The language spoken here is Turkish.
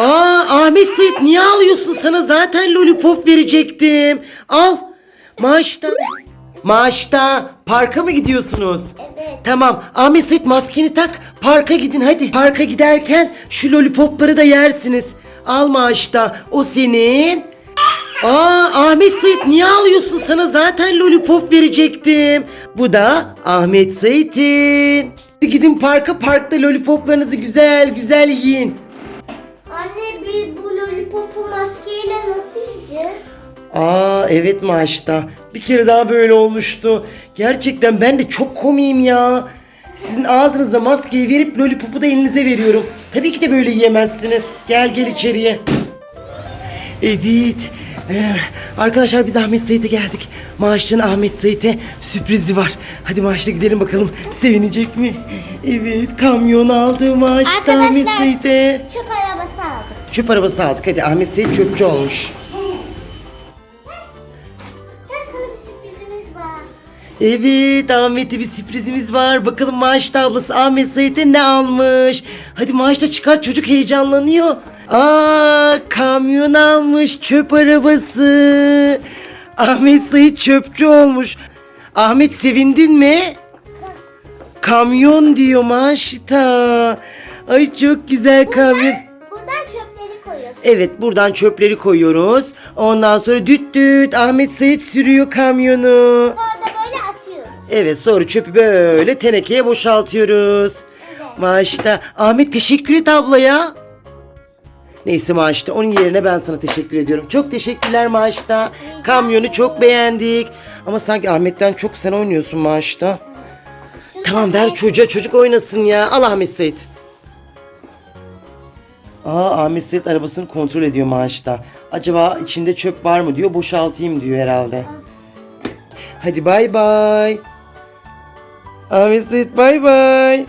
Aa Ahmet Sait niye ağlıyorsun? Sana zaten lollipop verecektim. Al. Maaşta. Maaşta. Parka mı gidiyorsunuz? Evet. Tamam. Ahmet Sait maskeni tak. Parka gidin hadi. Parka giderken şu lollipopları da yersiniz. Al maaşta. O senin. Aa Ahmet Sait niye ağlıyorsun? Sana zaten lollipop verecektim. Bu da Ahmet. Hadi Gidin parka parkta lollipoplarınızı güzel güzel yiyin. Lollipopu maskeyle nasıl yiyeceğiz? Aa evet maaşta. Bir kere daha böyle olmuştu. Gerçekten ben de çok komiyim ya. Sizin ağzınıza maskeyi verip lollipopu da elinize veriyorum. Tabii ki de böyle yiyemezsiniz. Gel gel içeriye. Evet. Ee, arkadaşlar biz Ahmet Sait'e geldik. Maaşçı'nın Ahmet Sait'e sürprizi var. Hadi maaşlı gidelim bakalım. Sevinecek mi? Evet kamyon aldı maaşta Ahmet Arkadaşlar Sait'e. çöp arabası aldım. Çöp arabası aldık. Hadi Ahmet Sait çöpçü olmuş. Gel sana bir sürprizimiz var. Evet Ahmet'e bir sürprizimiz var. Bakalım maaş tablası Ahmet Sait'e ne almış? Hadi maaşta çıkar çocuk heyecanlanıyor. Aa kamyon almış çöp arabası. Ahmet Sait çöpçü olmuş. Ahmet sevindin mi? Kamyon diyor maaşta. Ay çok güzel kamyon. Buradan çöpleri koyuyorsun. Evet buradan çöpleri koyuyoruz. Ondan sonra düt düt Ahmet Sait sürüyor kamyonu. Sonra da böyle atıyoruz. Evet sonra çöpü böyle tenekeye boşaltıyoruz. Maaşta Ahmet teşekkür et ablaya. Neyse Maaşta onun yerine ben sana teşekkür ediyorum. Çok teşekkürler Maaşta. Kamyonu çok beğendik. Ama sanki Ahmet'ten çok sen oynuyorsun Maaşta. Tamam ver çocuğa çocuk oynasın ya. Al Ahmet Sait. Aa Ahmet Sait arabasını kontrol ediyor Maaşta. Acaba içinde çöp var mı diyor. Boşaltayım diyor herhalde. Hadi bay bay. Ahmet Sait bay bay.